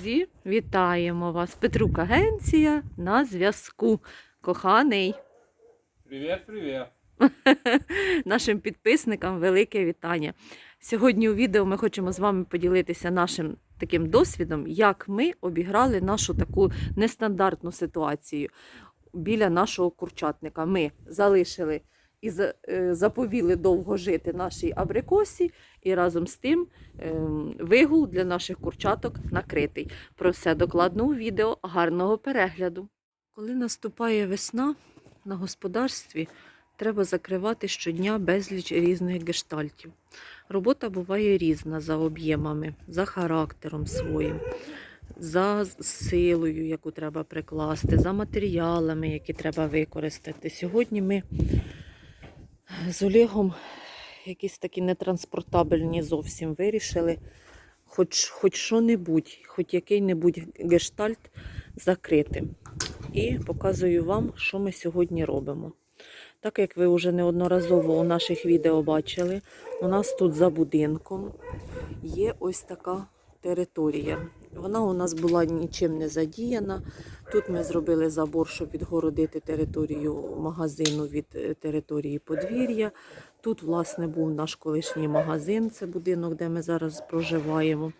Друзі, вітаємо вас! Петрук Агенція на зв'язку. Коханий, Привіт, привіт. нашим підписникам велике вітання. Сьогодні у відео ми хочемо з вами поділитися нашим таким досвідом, як ми обіграли нашу таку нестандартну ситуацію біля нашого курчатника. Ми залишили і е, заповіли довго жити нашій абрикосі, і разом з тим ем, вигул для наших курчаток накритий. Про все докладно у відео. Гарного перегляду. Коли наступає весна на господарстві, треба закривати щодня безліч різних гештальтів. Робота буває різна за об'ємами, за характером своїм, за силою, яку треба прикласти, за матеріалами, які треба використати. Сьогодні ми з Олегом якісь такі нетранспортабельні зовсім вирішили хоч, хоч що-небудь, хоч який-небудь гештальт закрити. І показую вам, що ми сьогодні робимо. Так як ви вже неодноразово у наших відео бачили, у нас тут за будинком є ось така територія. Вона у нас була нічим не задіяна. Тут ми зробили забор, щоб відгородити територію магазину від е, території подвір'я. Тут, власне, був наш колишній магазин, це будинок, де ми зараз проживаємо.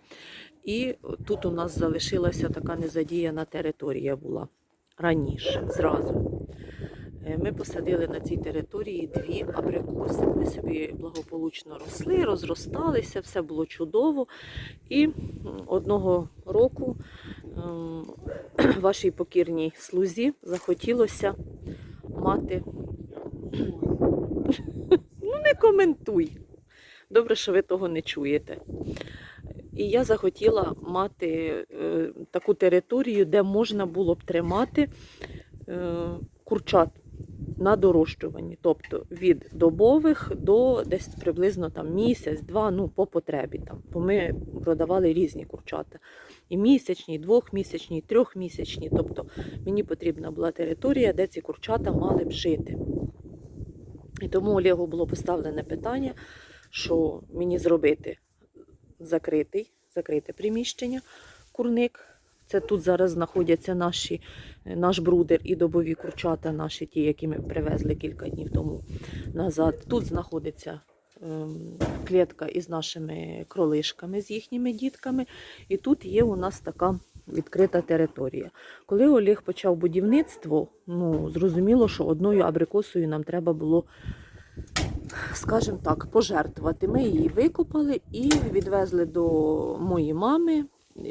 І тут у нас залишилася така незадіяна територія була раніше, зразу. Е, Ми посадили на цій території дві абрикоси. Вони собі благополучно росли, розросталися, все було чудово. І одного року ем, вашій покірній слузі захотілося мати. Ну, не коментуй. Добре, що ви того не чуєте. І я захотіла мати е, таку територію, де можна було б тримати е, курчат на дорощуванні, тобто від добових до десь приблизно там місяць-два, ну по потребі там. Бо ми продавали різні курчата. І місячні, і двохмісячні, і трьохмісячні. Тобто мені потрібна була територія, де ці курчата мали б жити. І тому Олегу було поставлене питання, що мені зробити закритий, закрите приміщення, курник. Це тут зараз знаходяться наші, е, наш брудер і добові курчата, наші ті, які ми привезли кілька днів тому назад. Тут знаходиться ем, клітка із нашими кролишками, з їхніми дітками. І тут є у нас така відкрита територія. Коли Олег почав будівництво, ну зрозуміло, що одною абрикосою нам треба було, скажімо так, пожертвувати. Ми її викопали і відвезли до моєї мами.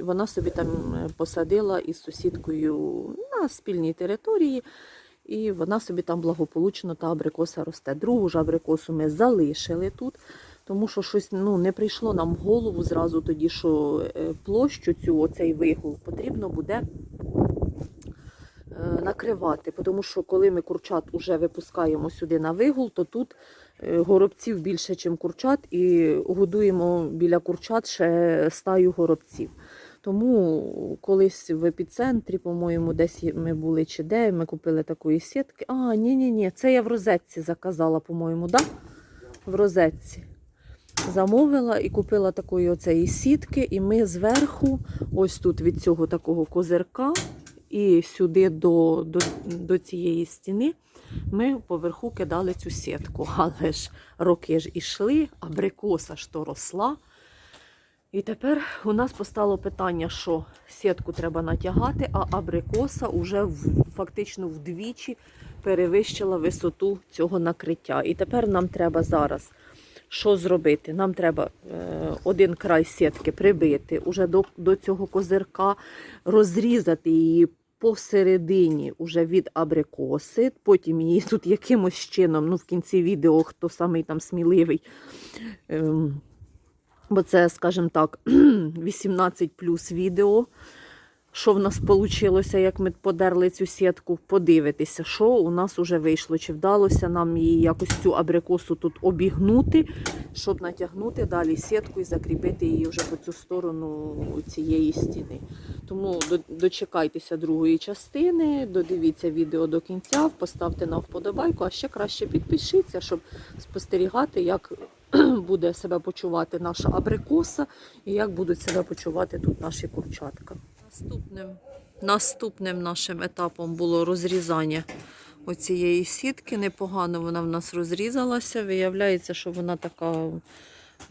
Вона собі там е, посадила із сусідкою на спільній території, і вона собі там благополучно та абрикоса росте. Другу ж абрикосу ми залишили тут, тому що щось ну, не прийшло нам в голову зразу тоді, що е, площу цю, оцей вигул, потрібно буде е, накривати. Тому що коли ми курчат уже випускаємо сюди на вигул, то тут горобців більше, ніж курчат, і годуємо біля курчат ще стаю горобців. Тому колись в епіцентрі, по-моєму, десь ми були чи де, ми купили такої сітки. А, ні-ні-ні, це я в розетці заказала, по-моєму, да? В розетці. Замовила і купила такої оцеї сітки, і ми зверху, ось тут від цього такого козирка, і сюди до, до, до цієї стіни ми поверху кидали цю сітку. Але ж роки ж ішли, абрикоса ж то росла. І тепер у нас постало питання, що сітку треба натягати, а абрикоса вже фактично вдвічі перевищила висоту цього накриття. І тепер нам треба зараз що зробити? Нам треба е, один край сітки прибити уже до, до цього козирка, розрізати її посередині уже від абрикоси, потім її тут якимось чином, ну в кінці відео, хто самий там сміливий. ем, Бо це, скажімо так, 18 плюс відео. Що в нас вийшло, як ми подерли цю сітку, подивитися, що у нас вже вийшло. Чи вдалося нам її якось цю абрикосу тут обігнути, щоб натягнути далі сітку і закріпити її вже по цю сторону цієї стіни. Тому дочекайтеся другої частини, додивіться відео до кінця, поставте на вподобайку, а ще краще підпишіться, щоб спостерігати, як буде себе почувати наша абрикоса і як будуть себе почувати тут наші курчатка. Наступним, наступним нашим етапом було розрізання оцієї сітки. Непогано вона в нас розрізалася. Виявляється, що вона така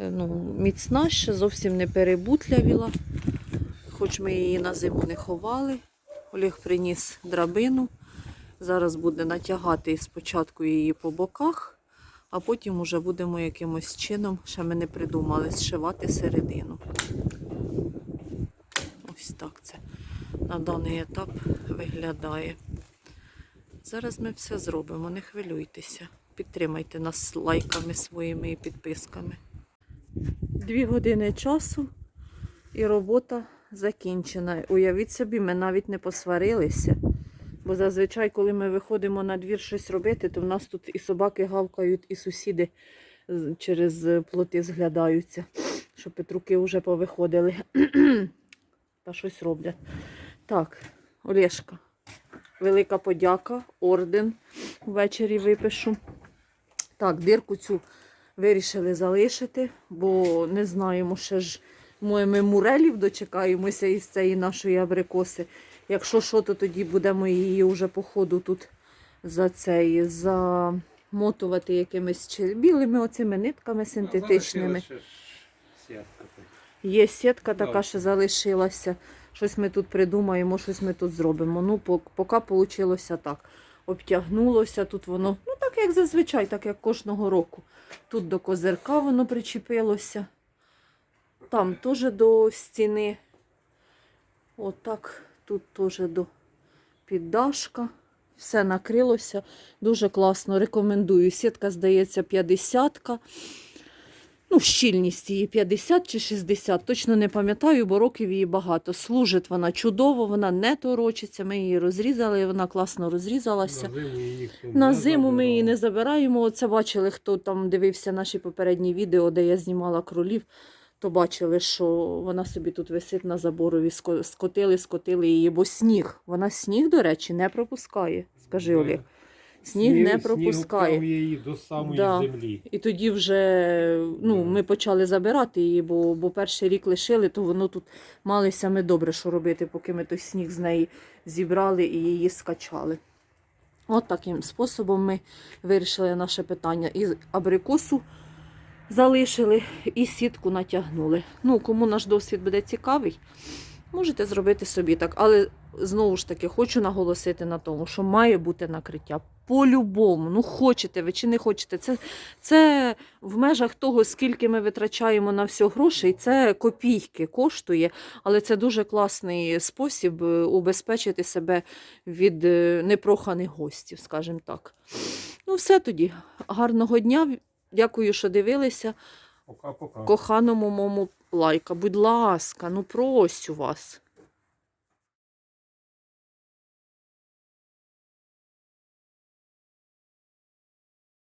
е, ну, міцна, ще зовсім не перебутлявіла. Хоч ми її на зиму не ховали. Олег приніс драбину. Зараз буде натягати спочатку її по боках, а потім уже будемо якимось чином, ще ми не придумали, зшивати середину. Ось так це на даний етап виглядає. Зараз ми все зробимо, не хвилюйтеся. Підтримайте нас лайками своїми і підписками. Дві години часу і робота закінчена. Уявіть собі, ми навіть не посварилися. Бо зазвичай, коли ми виходимо на двір щось робити, то в нас тут і собаки гавкають, і сусіди через е, плоти зглядаються, що петруки вже повиходили та щось роблять. Так, Олешка, велика подяка, орден ввечері випишу. Так, дирку цю вирішили залишити, бо не знаємо ще ж. Ми, ми мурелів дочекаємося із цієї нашої абрикоси. Якщо що, то тоді будемо її вже по ходу тут за цей замотувати якимись чи білими оцими нитками синтетичними. Сітка. тут. Є сітка така, що залишилася. Щось ми тут придумаємо, щось ми тут зробимо. Ну, поки вийшло так. Обтягнулося тут воно, ну так як зазвичай, так як кожного року. Тут до козирка воно причепилося. Там теж до стіни. Отак, тут теж до піддашка. Все накрилося. Дуже класно. Рекомендую. Сітка, здається, 50 Ну, щільність її 50 чи 60, точно не пам'ятаю, бо років її багато. Служить вона чудово, вона не торочиться. Ми її розрізали, вона класно розрізалася. На зиму її На зиму ми її не забираємо. Оце бачили, хто там дивився наші попередні відео, де я знімала кролів, то бачили, що вона собі тут висить на заборові. Скотили, скотили її, бо сніг. Вона сніг, до речі, не пропускає. Скажи, Да. Олег. Сніг не пропускає. впав її до самої Да. землі. І тоді вже ну, ми почали забирати її, бо, бо перший рік лишили, то воно тут малися ми добре, що робити, поки ми той сніг з неї зібрали і її скачали. От таким способом ми вирішили наше питання. І абрикосу залишили, і сітку натягнули. Ну, кому наш досвід буде цікавий, можете зробити собі так. Але знову ж таки хочу наголосити на тому, що має бути накриття. По-любому, ну хочете ви чи не хочете. Це, це в межах того, скільки ми витрачаємо на все грошей, це копійки коштує, але це дуже класний спосіб е, убезпечити себе від е, непроханих гостів, скажімо так. Ну, все тоді. Гарного дня. Дякую, що дивилися. Пока-пока. Коханому моєму лайка. Будь ласка, ну просю вас.